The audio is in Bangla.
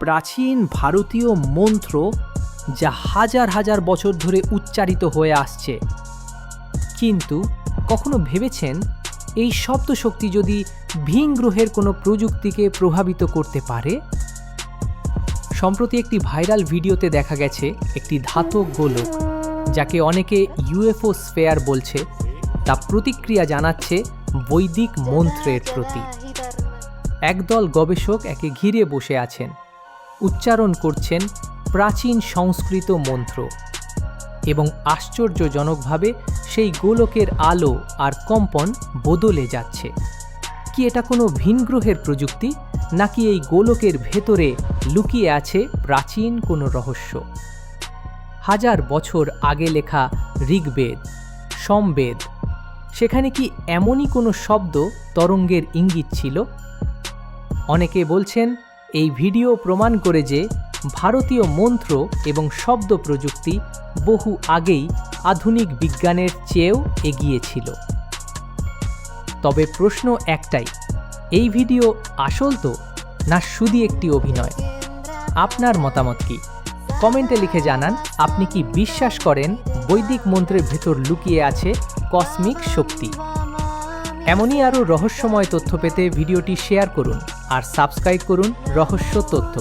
প্রাচীন ভারতীয় মন্ত্র যা হাজার হাজার বছর ধরে উচ্চারিত হয়ে আসছে। কিন্তু কখনো ভেবেছেন এই শব্দ শক্তি যদি ভিন গ্রহের কোনো প্রযুক্তিকে প্রভাবিত করতে পারে? সম্প্রতি একটি ভাইরাল ভিডিওতে দেখা গেছে একটি ধাতব গোলক, যাকে অনেকে ইউএফও স্ফেয়ার বলছে। তা প্রতিক্রিয়া জানাচ্ছে বৈদিক মন্ত্রের প্রতি। একদল গবেষক একে ঘিরে বসে আছেন। উচ্চারণ করছেন প্রাচীন সংস্কৃত মন্ত্র এবং আশ্চর্যজনকভাবে সেই গোলকের আলো আর কম্পন বদলে যাচ্ছে। কি এটা কোনো ভিন গ্রহের প্রযুক্তি, নাকি এই গোলকের ভেতরে লুকিয়ে আছে প্রাচীন কোনো রহস্য? হাজার বছর আগে লেখা ঋগ্বেদ, সমবেদ, সেখানে কি এমনই কোনো শব্দ তরঙ্গের ইঙ্গিত ছিল? অনেকে বলছেন এই ভিডিও প্রমাণ করে যে ভারতীয় মন্ত্র এবং শব্দ প্রযুক্তি বহু আগেই আধুনিক বিজ্ঞানের চেয়েও এগিয়ে ছিল তবে প্রশ্ন একটাই, এই ভিডিও আসল তো না শুধু একটি অভিনয়? আপনার মতামত কি? কমেন্টে লিখে জানান, আপনি কি বিশ্বাস করেন বৈদিক মন্ত্রের ভেতর লুকিয়ে আছে কসমিক শক্তি? এমনই আরও রহস্যময় তথ্য পেতে ভিডিওটি শেয়ার করুন আর সাবস্ক্রাইব করুন রহস্য তথ্য।